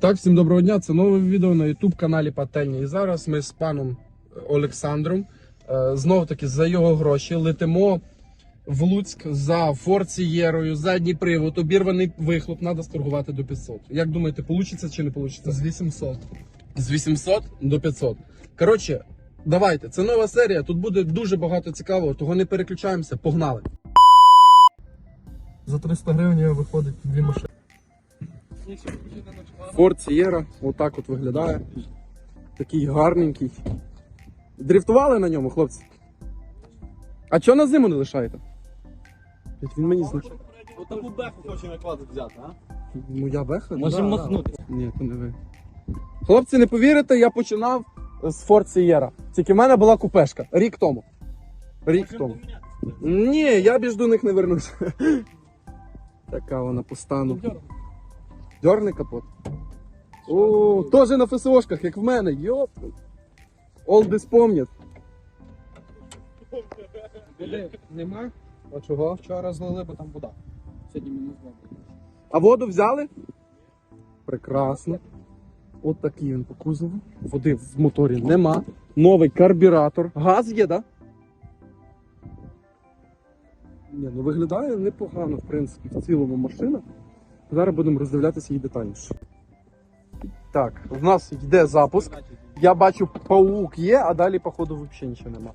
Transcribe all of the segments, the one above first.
Так, всім доброго дня. Це нове відео на youtube каналі Пательня. І зараз ми з паном Олександром е, знов таки за його гроші летимо в Луцьк за форцієрою, задній привод, обірваний вихлоп, треба сторгувати до 500. Як думаєте, вийде чи не вийде? З 800. З 800 до 500. Коротше, давайте, це нова серія. Тут буде дуже багато цікавого, того не переключаємося. Погнали! За 300 гривень виходить дві машини. Ford Sierra, отак от виглядає. Такий гарненький. Дрифтували на ньому, хлопці? А чого на зиму не лишаєте? Він мені значить. Отаку беху хоче на кладу взяти, а? Моя беха? Можемо махнути. Ні, то не ви. Хлопці, не повірите, я починав з Ford Sierra. Тільки в мене була купешка. Рік тому. Рік тому. Ні, я більш до них не вернусь. Така вона по стану. Дьорний капот. О, теж на ФСОшках, як в мене. Йоп. Олди спомнять. Нема. А чого? Вчора злили, бо там вода. Сьогодні мінус. А воду взяли? Прекрасно. От такий він по кузову. Води в моторі нема. Новий карбюратор. Газ є, так? Да? Ні, ну виглядає непогано, в принципі, в цілому машина. Зараз будемо роздивлятися її детальніше. Так, в нас йде запуск. Я бачу, паук є, а далі, походу, взагалі нічого нема.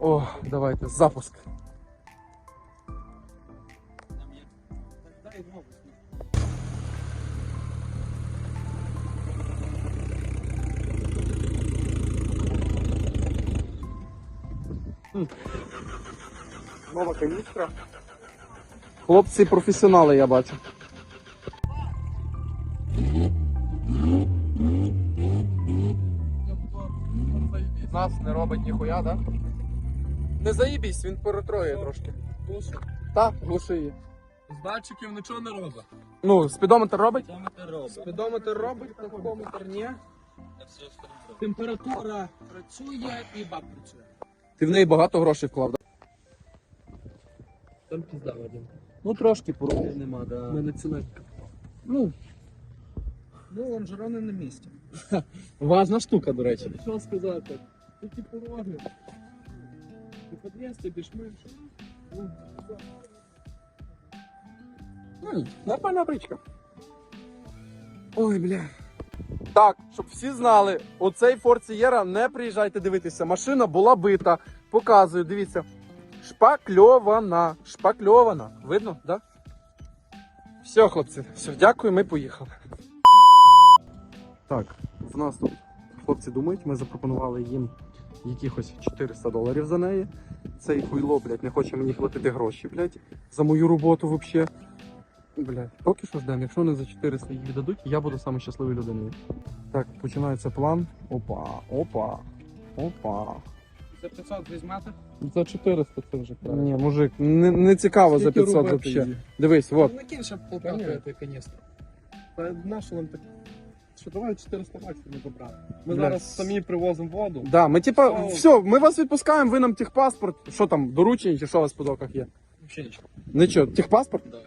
О, давайте, запуск. Нова каністра. Хлопці професіонали, я бачу. Нас не робить ніхуя, так? Не заїбісь, він перетроє трошки. Так, глушиє. З датчиків нічого не робить. Ну, спідометр робить? Спідометр робить, тахометр ні. Температура працює і бак працює. Ти в неї багато грошей вклав. да? Там пізда Вадим. Ну трошки порухів. Нема, У мене цінетка. Ну, Ну, лонжерони на місці. важна штука, до речі. Що сказати? Такі пороги. Ти під'їзд, більш-менш. Ну, Ну, нормальна бричка. Ой, бля. Так, щоб всі знали, оцей Ford Sierra не приїжджайте дивитися. Машина була бита. Показую, дивіться. Шпакльована. Шпакльована. Видно, да? Все, хлопці, все, дякую, ми поїхали. Так, в нас тут хлопці думають, ми запропонували їм якихось 400 доларів за неї. Цей хуйло, блядь, не хоче мені платити гроші, блядь, за мою роботу взагалі. Блядь, поки що ждемо. Якщо вони за 400 їх віддадуть, я буду саме щасливою людиною. Так, починається план. Опа, опа, опа. За 500 візьмете? За 400 це вже краще. Ні, мужик, не, не цікаво за 500 взагалі. Дивись, от. Ну, накинь ще полтавку этой каністру. Та нащо нам так? Що давай 400 баксів не добрали. Ми Бля. зараз самі привозимо воду. Да, ми типа, О. все, ми вас відпускаємо, ви нам техпаспорт. Що там, доручення чи що у вас по доках є? Взагалі нічого. Нічого, техпаспорт? Да.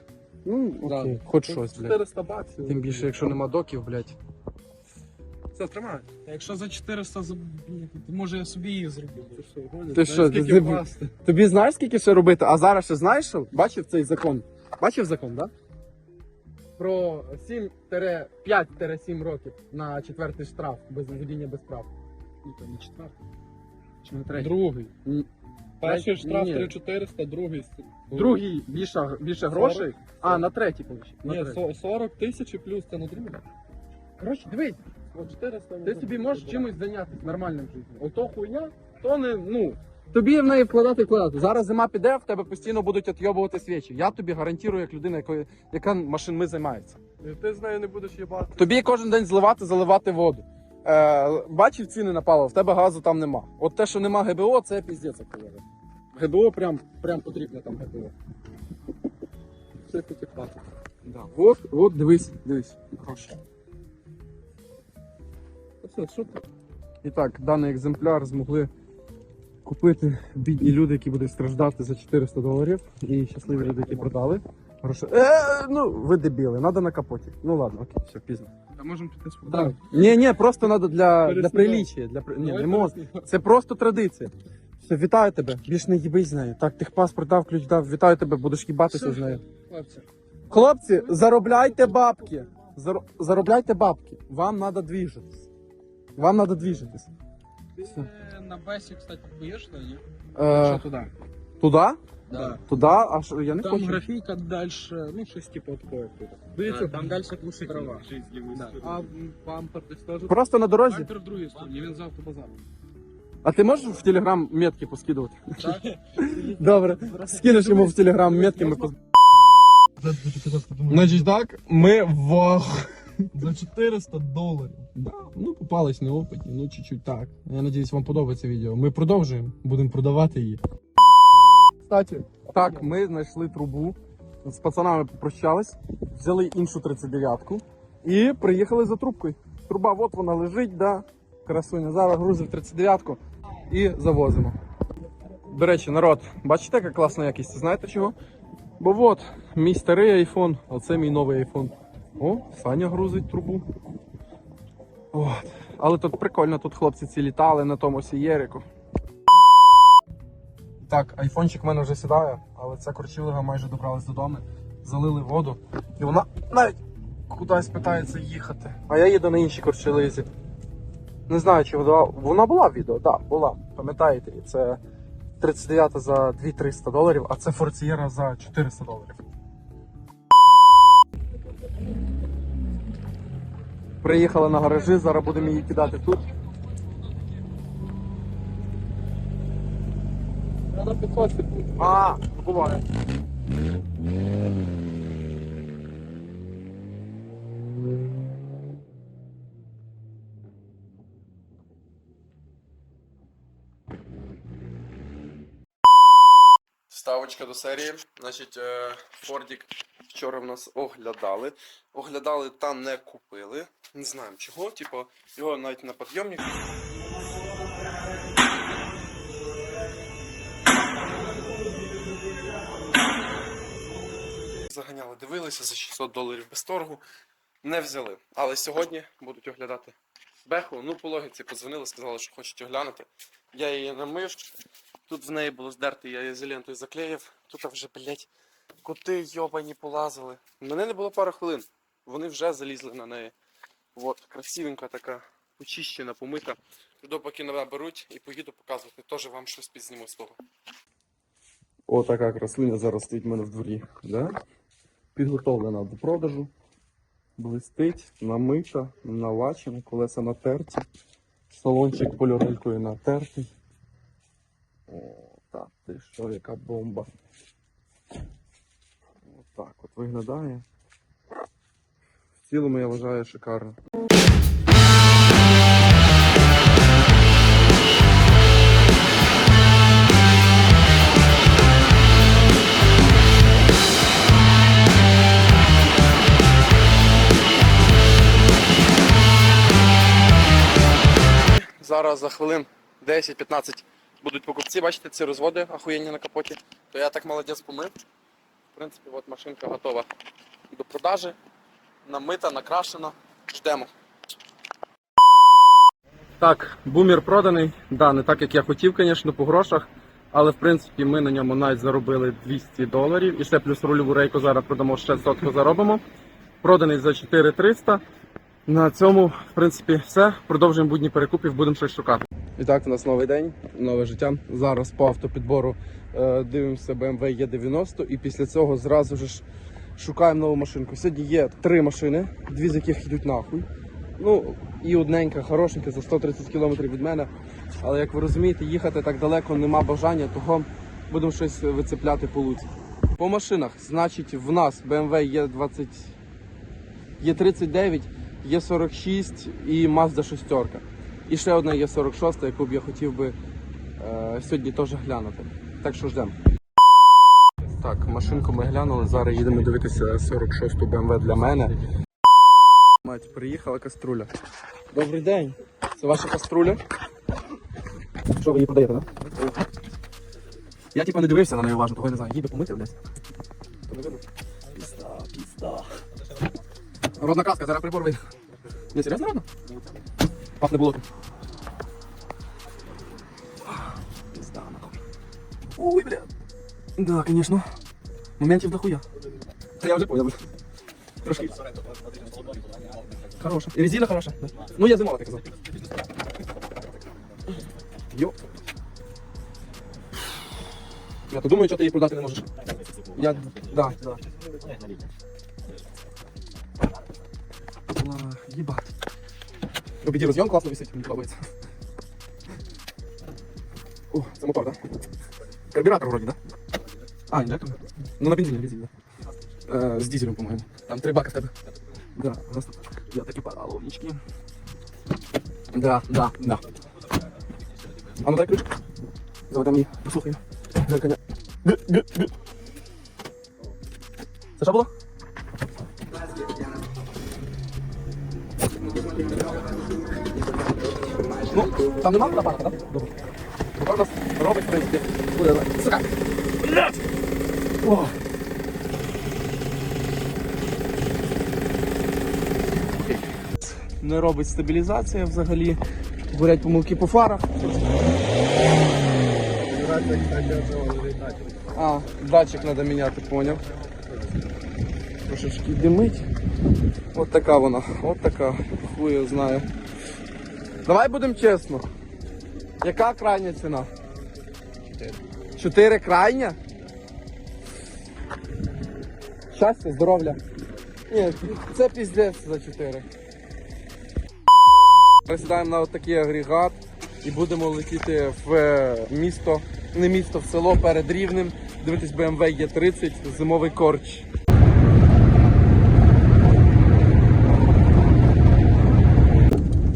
Ну, Да. окей, хоч щось, блядь. 400 баксів. Тим більше, якщо нема доків, блядь. Все, тримай. Якщо за 400, за- то може я собі її зроблю. Ти що, гониш? Ти що, скільки ти-? Тобі знаєш, скільки ще робити? А зараз ще знаєш, що? Бачив цей закон? Бачив закон, так? Да? Про 7-5-7 років на четвертий штраф без водіння без прав. Ну, то не четвертий. Чи на третій? Другий. Ні. Перший штраф ні. 3400, другий. Другий більше, більше грошей, а на третій получить. На Ні, третій. со- 40 тисяч і плюс це на другий. Коротше, дивись, От 400 ти собі можеш чимось зайнятися нормальним в житті. Ото хуйня, то не, ну. Тобі в неї вкладати вкладати. Зараз зима піде, в тебе постійно будуть отйобувати свічі. Я тобі гарантую, як людина, якої- яка машинами займається. Ти з нею не будеш їбати. Тобі кожен день зливати, заливати воду. Е, бачив ціни на паливо, в тебе газу там нема. От те, що нема ГБО, це піздець, говорять. ГБО прям, прям потрібно там ГБО. Все таки платить. Да. От, от, дивись, дивись. Гроші. Все, ти? І так, даний екземпляр змогли купити бідні люди, які будуть страждати за 400 доларів. І щасливі люди, які продали. Гроші. Е, ну, ви дебіли, надо на капоті. Ну ладно, окей, все, пізно. А можемо піти спокійно. Ні, ні, просто надо для, для приліччя. Для, при- ні, не можна. Це просто традиція. Все, вітаю тебе. Більш не їбись з нею. Так, техпаспорт дав, ключ дав. Вітаю тебе, будеш їбатися з нею. Хлопці, Хлопці, заробляйте бабки. Зар... Заробляйте бабки. Вам треба двіжитись. Вам треба двіжитись. ти на бесі, кстати, ні? Е, Що туди? туди? Да. Туди? А що я не Там хочу. графійка далі, ну щось типу такое. Дивіться, там далі глушить дрова. Да. А м, бампер десь теж. Просто на дорозі. Бампер в другій стороні, він з автобазару. А ти можеш в телеграм метки поскидувати? Так? Добре. Скинеш йому в телеграм метки. Ми поз... Значить так, ми в... За 400 доларів. Да, ну попались неопитні, ну чуть-чуть так. Я надіюсь, вам подобається відео. Ми продовжуємо, будемо продавати її. Кстати, так, ми знайшли трубу. З пацанами попрощались, взяли іншу 39-ку і приїхали за трубкою. Труба, от вона лежить, да. Красуня. Зараз грузив 39-ку і завозимо. До речі, народ, бачите, яка класна якість? Знаєте чого? Бо от, мій старий айфон, а це мій новий айфон. О, Саня грузить трубу. От. Але тут прикольно, тут хлопці ці літали на тому сієрику. Так, айфончик в мене вже сідає, але ця корчилива майже добралась додому. Залили воду. І вона навіть кудись питається їхати. А я їду на іншій корчилизі. Не знаю, чи вона, вона була в відео, так, да, була. Пам'ятаєте, це 39 за 2300 доларів, а це Форцієра за 400 доларів. Приїхали на гаражі, зараз будемо її кидати тут. Треба підходити. А, буває. Ставочка до серії. Значить, е, Фордік вчора в нас оглядали. Оглядали та не купили. Не знаємо чого. Типу, його навіть на підйомник. Заганяли, дивилися за 600 доларів без торгу. Не взяли. Але сьогодні будуть оглядати беху. Ну, по логіці подзвонили, сказали, що хочуть оглянути. Я її намив. Тут в неї було здерти, я її ізолентою заклеїв. Тут вже, блядь, коти йобані полазили. Мене не було пару хвилин. Вони вже залізли на неї. От, красивенька така, очищена, помита. Туди поки наберуть і поїду показувати. Теж вам щось підзніму з того. О, така красуня зараз стоїть в мене в дворі. Да? Підготовлена до продажу. Блистить, намита, налачена, колеса натерті. Салончик поліролькою натертий. О, так, ти що, яка бомба. Отак от виглядає. В цілому я вважаю шикарно. Зараз за хвилин 10-15 будуть покупці. Бачите, ці розводи ахуєнні на капоті. То я так молодець помив. Принципі, от машинка готова до продажі. Намита, накрашена. Ждемо. Так, бумер проданий. Да, не так як я хотів, звісно, по грошах. Але в принципі ми на ньому навіть заробили 200 доларів. І ще плюс рульову рейку зараз продамо ще сотку заробимо. Проданий за 4300. На цьому, в принципі, все. Продовжуємо будні перекупів, будемо щось шукати. І так, у нас новий день, нове життя. Зараз по автопідбору е, дивимося BMW E90 і після цього зразу ж шукаємо нову машинку. Сьогодні є три машини, дві з яких йдуть нахуй. Ну, і одненька, хорошенька, за 130 км від мене. Але як ви розумієте, їхати так далеко нема бажання, того будемо щось вицепляти по луці. По машинах, значить, в нас BMW E20 є 39, є 46 і Mazda 6. І ще одна є 46, яку б я хотів би е, сьогодні теж глянути. Так що ждемо. Так, машинку ми глянули. Зараз їдемо дивитися 46-ту BMW для мене. Мать, приїхала каструля. Добрий день. Це ваша каструля? Що ви її продаєте, так? Я типа не дивився на неї уважно, того я не знаю. Її би помити десь. Пізда. Родна казка, зараз прибор вийде. Не, серйозно родна? Пахне болотом. Ой, бля. Да, конечно. Моментів дохуя. Та я вже понял. бля. Трошки. Хороша. І резина хороша. Да. Ну, я зимова, так казав. Йо. Я то думаю, що ти її продати не можеш. Я, да, да. Ла, Ебать. Победи разъем, классно висит, мені подобається. О, це мотор, да? Карбюратор вроде, да? А, інжектор? Ну на бензині, на бензині, да. Е, з дизелем, по-моєму. Там три бака в тебе. Да, у нас тут. Я такі параловнички. Да, да, да. А ну дай ключ. Заведи мені, послухай. Дай коня. Г, г, г. Це що було? Ну, там нема апарата, так? Добре. Нас робить, в буде. Сука! Блядь! О! Не робить стабілізація взагалі. Горять помилки по фарах. А, датчик треба міняти, поняв. Трошечки димить. От така вона, от така. Хуй знаю. Давай будемо чесно. Яка крайня ціна? Чотири крайня? Щастя, здоров'я. Ні, це піздець за чотири. Присідаємо на такий агрегат і будемо летіти в е, місто, не місто, в село перед Рівнем, дивитись BMW Е30, зимовий корч.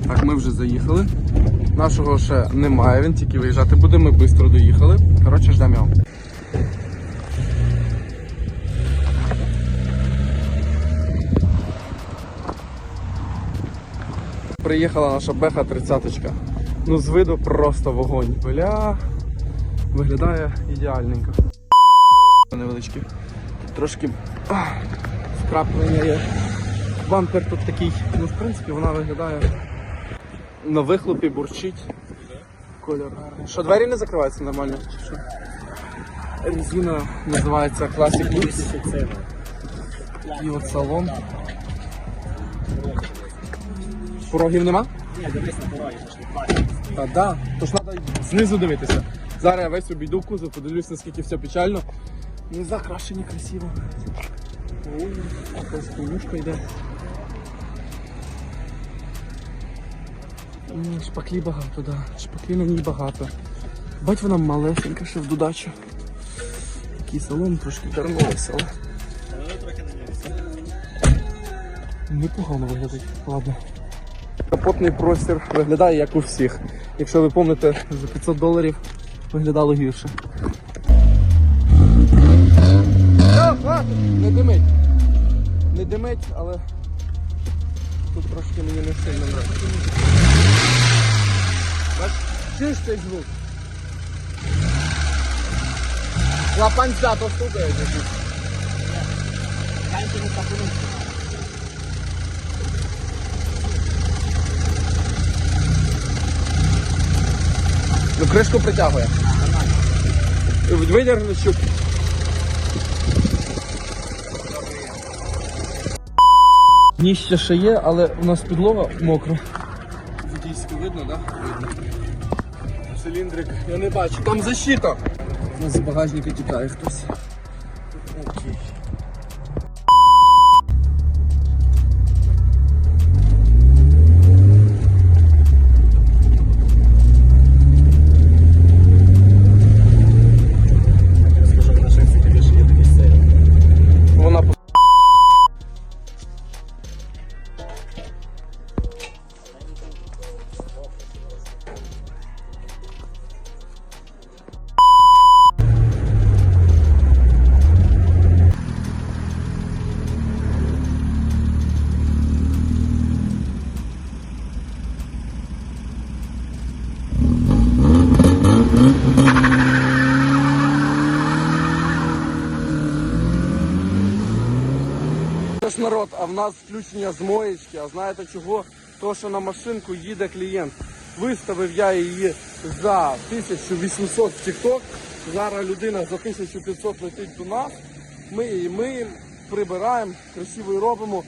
Так, ми вже заїхали. Нашого ще немає, він тільки виїжджати буде, ми швидко доїхали. Коротше, ждемо його. Приїхала наша беха 30 Ну, з виду просто вогонь. Бля, виглядає ідеальненько. Невеличкі. Тут трошки ах, вкраплення є. Бампер тут такий, ну в принципі вона виглядає на вихлопі бурчить. Кольор. Що двері не закриваються нормально? Резина називається Classic Lux. І от салон. Порогів нема? Ні, дивись на пороги, Та да. Тож треба знизу дивитися. Зараз я весь обійду в кузов, подивлюсь, наскільки все печально. Не закрашені красиво. Ой, якась хуйнюшка йде. Шпаклі багато, да. Шпаклі на ній багато. Бать вона малесенька ще в додачу. Такий салон трошки тернулося, але. Непогано виглядить. Ладно. Капотний простір виглядає як у всіх. Якщо ви пам'ятаєте, за 500 доларів виглядало гірше. Не димить. Не димить, але тут трошки мені не сильно Чуєш цей звук? Лапанця то стукає. Танки не капунуться. Ну кришку притягує. Видягни щуп. Дніще ще є, але у нас підлога мокра. Водійську видно, так? Да? Видно. Циліндрик. Я не бачу. Там защита. У нас з багажника тікає хтось. А в нас включення з моєчки. А знаєте чого? То, що на машинку їде клієнт. Виставив я її за 1800 в TikTok. Зараз людина за 1500 летить до нас. Ми її миємо, прибираємо, красиво робимо.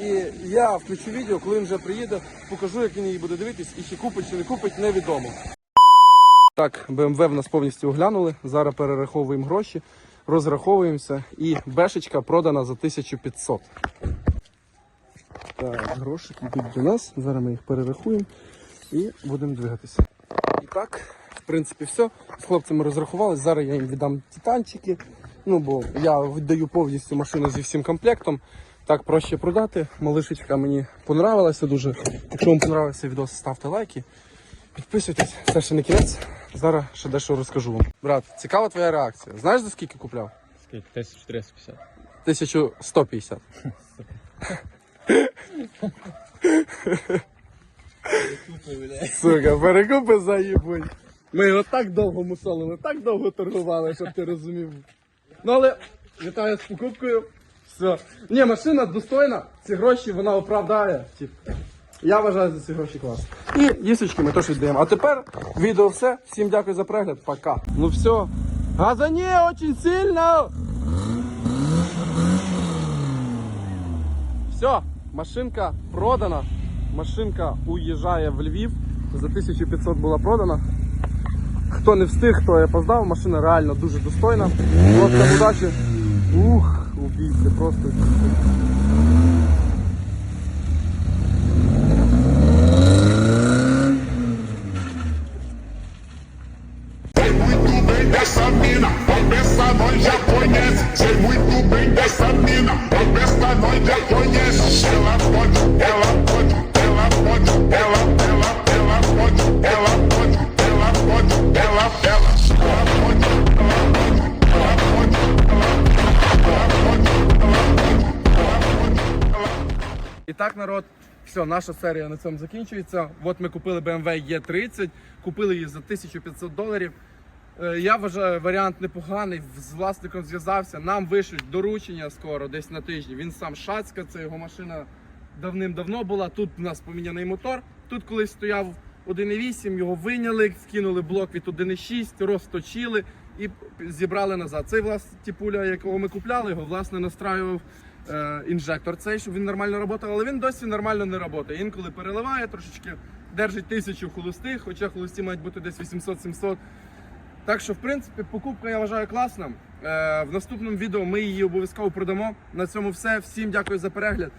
І я включу відео, коли він вже приїде, покажу, як він її буде дивитись, і чи купить, чи не купить, невідомо. Так, BMW в нас повністю оглянули. Зараз перераховуємо гроші, розраховуємося і бешечка продана за 1500. Так, гроші йдуть до нас. Зараз ми їх перерахуємо і будемо двигатися. І так, в принципі, все. З хлопцями розрахувалися. Зараз я їм віддам титанчики. Ну, бо я віддаю повністю машину зі всім комплектом. Так проще продати. Малишечка мені понравилася дуже. Якщо вам понравився відео, ставте лайки. Підписуйтесь, це ще не кінець. Зараз ще дещо розкажу вам. Брат, цікава твоя реакція. Знаєш за скільки купляв? Скільки? 1450. 1150. Сука, перекупи заїбуть. Ми його так довго мусолили, так довго торгували, щоб ти розумів. Ну але вітаю з покупкою. Все. Ні, машина достойна, ці гроші вона оправдає. Я вважаю за ці гроші клас. І їсочки ми теж віддаємо. А тепер відео все. Всім дякую за перегляд. Пока. Ну все. Газані очень сильно! Все, машинка продана. Машинка уїжджає в Львів. За 1500 була продана. Хто не встиг, хто опоздав, машина реально дуже достойна. Просто удачі. Ух, убійці, просто. Bem mina, a peça nós já conhece. Ela pode, ela pode, ela pode, ela, ela, ela pode, ela pode, ela pode, ela, ela, ela pode, ela pode, ela pode, І так, народ, все, наша серія на цьому закінчується. От ми купили BMW E30, купили її за 1500 доларів. Е, Я вважаю, варіант непоганий. З власником зв'язався. Нам вишлють доручення скоро, десь на тижні. Він сам шацька, це його машина давним-давно була. Тут у нас поміняний мотор. Тут колись стояв 1.8, його виняли, скинули блок від 1.6, розточили і зібрали назад. Цей власне тіпуля, якого ми купляли, його власне настраював е, інжектор цей, щоб він нормально працював, але він досі нормально не працює. Інколи переливає трошечки, держить тисячу холостих, хоча холості мають бути десь 800-700. Так що, в принципі, покупка я вважаю класна. Е, в наступному відео ми її обов'язково продамо. На цьому все. Всім дякую за перегляд.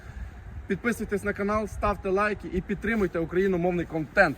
Підписуйтесь на канал, ставте лайки і підтримуйте україномовний контент.